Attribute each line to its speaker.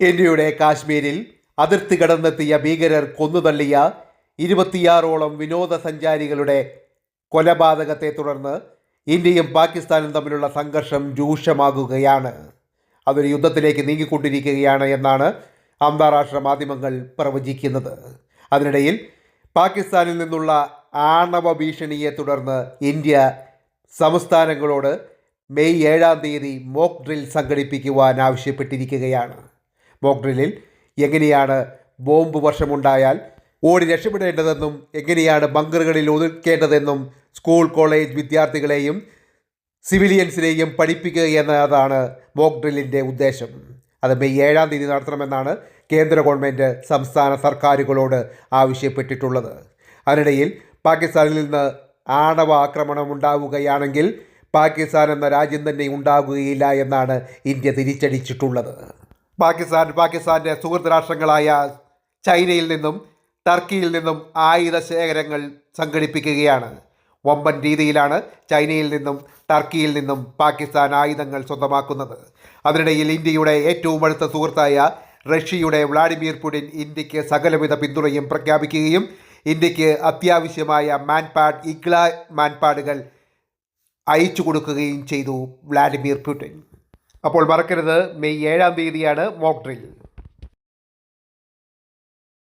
Speaker 1: ഇന്ത്യയുടെ കാശ്മീരിൽ അതിർത്തി കടന്നെത്തിയ ഭീകരർ കൊന്നുതള്ളിയ ഇരുപത്തിയാറോളം വിനോദസഞ്ചാരികളുടെ കൊലപാതകത്തെ തുടർന്ന് ഇന്ത്യയും പാകിസ്ഥാനും തമ്മിലുള്ള സംഘർഷം രൂക്ഷമാകുകയാണ്. അതൊരു യുദ്ധത്തിലേക്ക് നീങ്ങിക്കൊണ്ടിരിക്കുകയാണ് എന്നാണ് അന്താരാഷ്ട്ര മാധ്യമങ്ങൾ പ്രവചിക്കുന്നത്. അതിനിടയിൽ പാകിസ്ഥാനിൽ നിന്നുള്ള ആണവ ഭീഷണിയെ തുടർന്ന് ഇന്ത്യ സംസ്ഥാനങ്ങളോട് മെയ് ഏഴാം തീയതി മോക്ക് ഡ്രിൽ സംഘടിപ്പിക്കുവാൻ ആവശ്യപ്പെട്ടിരിക്കുകയാണ്. മോക്ക് ഡ്രില്ലിൽ. എങ്ങനെയാണ് ബോംബ് വർഷമുണ്ടായാൽ ഓടി രക്ഷപ്പെടേണ്ടതെന്നും എങ്ങനെയാണ് ബങ്കറുകളിൽ ഒതുക്കേണ്ടതെന്നും സ്കൂൾ കോളേജ് വിദ്യാർത്ഥികളെയും സിവിലിയൻസിനെയും പഠിപ്പിക്കുക എന്നതാണ് മോക്ക് ഉദ്ദേശം. അത് മെയ് ഏഴാം തീയതി നടത്തണമെന്നാണ് കേന്ദ്ര ഗവൺമെന്റ് സംസ്ഥാന സർക്കാരുകളോട് ആവശ്യപ്പെട്ടിട്ടുള്ളത്. അതിനിടയിൽ പാകിസ്ഥാനിൽ നിന്ന് ആണവ ആക്രമണം ഉണ്ടാവുകയാണെങ്കിൽ പാകിസ്ഥാൻ എന്ന രാജ്യം തന്നെ ഉണ്ടാകുകയില്ല എന്നാണ് ഇന്ത്യ തിരിച്ചടിച്ചിട്ടുള്ളത്. പാകിസ്ഥാൻ പാകിസ്ഥാന്റെ സുഹൃത്ത് രാഷ്ട്രങ്ങളായ ചൈനയിൽ നിന്നും ടർക്കിയിൽ നിന്നും ആയുധ ശേഖരങ്ങൾ സംഘടിപ്പിക്കുകയാണ്. വമ്പൻ രീതിയിലാണ് ചൈനയിൽ നിന്നും ടർക്കിയിൽ നിന്നും പാകിസ്ഥാൻ ആയുധങ്ങൾ സ്വന്തമാക്കുന്നത്. അതിനിടയിൽ ഇന്ത്യയുടെ ഏറ്റവും അടുത്ത സുഹൃത്തായ റഷ്യയുടെ വ്ളാഡിമിർ പുടിൻ ഇന്ത്യയ്ക്ക് സകലവിധ പിന്തുണയും പ്രഖ്യാപിക്കുകയും ഇന്ത്യയ്ക്ക് അത്യാവശ്യമായ മാൻപാഡ് ഇഗ്ല മാൻപാഡുകൾ അയച്ചു കൊടുക്കുകയും ചെയ്തു വ്ളാഡിമിർ പുടിൻ. അപ്പോൾ മറക്കരുത്. മെയ് ഏഴാം തീയതിയാണ് മോക്ക് ഡ്രിൽ.